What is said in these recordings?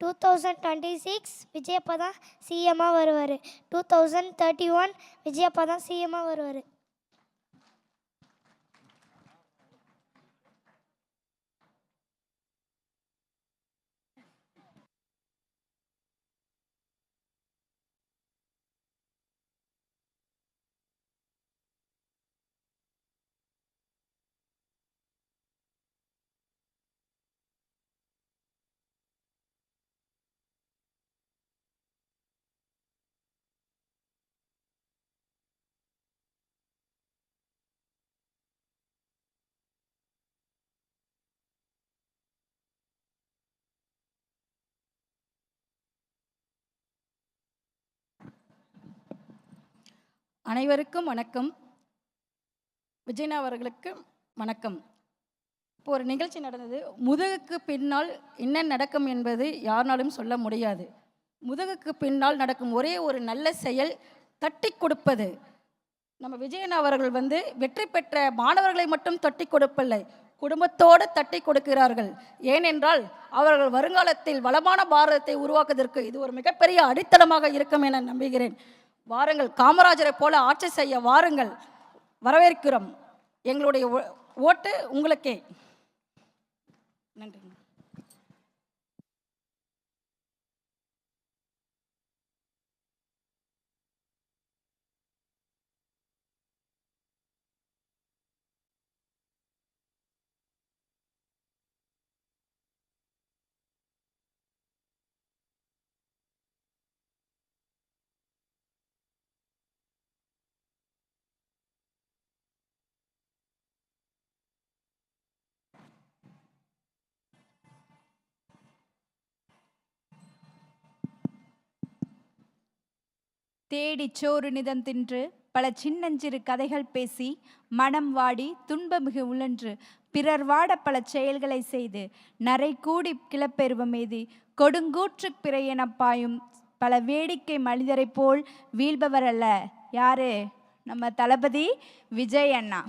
Two thousand twenty six Vijayappa தான் சிஎம்மாக வருவார். Two thousand thirty one Vijayappa தான் சிஎம்மாக வருவார். அனைவருக்கும் வணக்கம். விஜயனா அவர்களுக்கு வணக்கம். இப்போ ஒரு நிகழ்ச்சி நடந்தது. முதுகுக்கு பின்னால் என்ன நடக்கும் என்பது யாருனாலும் சொல்ல முடியாது. முதுகுக்கு பின்னால் நடக்கும் ஒரே ஒரு நல்ல செயல் தட்டி கொடுப்பது. நம்ம விஜயன் அவர்கள் வந்து வெற்றி பெற்ற மாணவர்களை மட்டும் தட்டி கொடுப்பில்லை குடும்பத்தோடு தட்டி கொடுக்கிறார்கள். ஏனென்றால் அவர்கள் வருங்காலத்தில் வளமான பாரதத்தை உருவாக்குவதற்கு இது ஒரு மிகப்பெரிய அடித்தளமாக இருக்கும் என நம்புகிறேன். வாருங்கள். காமராஜரை போல ஆட்சி செய்ய வாருங்கள். வரவேற்கிறோம். எங்களுடைய ஓ- ஓட்டு உங்களுக்கே. நன்றி தேடிச் சோறு நிதம் தின்று பல சின்னஞ்சிறு கதைகள் பேசி மனம் வாடி துன்பமிகு உழன்று பிறர் வாட பல செயல்களை செய்து நரை கூடி கிளப்பெருவம் எய்தி கொடுங்கூற்றுப் பிறை என பாயும் பல வேடிக்கை மனிதரைப் போல் வீழ்பவர் அல்ல. யாரு? நம்ம தளபதி விஜய் அண்ணா.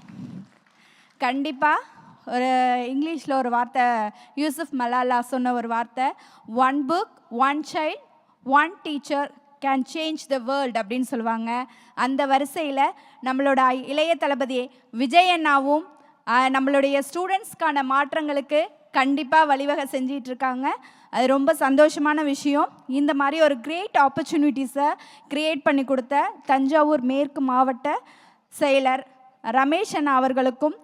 கண்டிப்பாக ஒரு இங்கிலீஷில் ஒரு வார்த்தை யூசுப் மலாலா சொன்ன ஒரு வார்த்தை one book one child one teacher can change the world அப்படின்னு சொல்லுவாங்க. அந்த வரிசையில் நம்மளோட இளைய தளபதி விஜய் அண்ணாவும் நம்மளுடைய ஸ்டூடெண்ட்ஸ்க்கான மாற்றங்களுக்கு கண்டிப்பாக வழிவகை செஞ்சிட்டு இருக்காங்க. அது ரொம்ப சந்தோஷமான விஷயம். இந்த மாதிரி ஒரு கிரேட் ஆப்பர்ச்சுனிட்டிஸை கிரியேட் பண்ணி கொடுத்த தஞ்சாவூர் மேற்கு மாவட்ட செயலர் ரமேஷ் அண்ணா அவர்களுக்கும்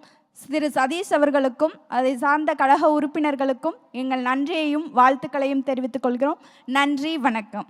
திரு சதீஷ் அவர்களுக்கும் அதை சார்ந்த கழக உறுப்பினர்களுக்கும் எங்கள் நன்றியையும் வாழ்த்துக்களையும் தெரிவித்துக் கொள்கிறோம். நன்றி வணக்கம்.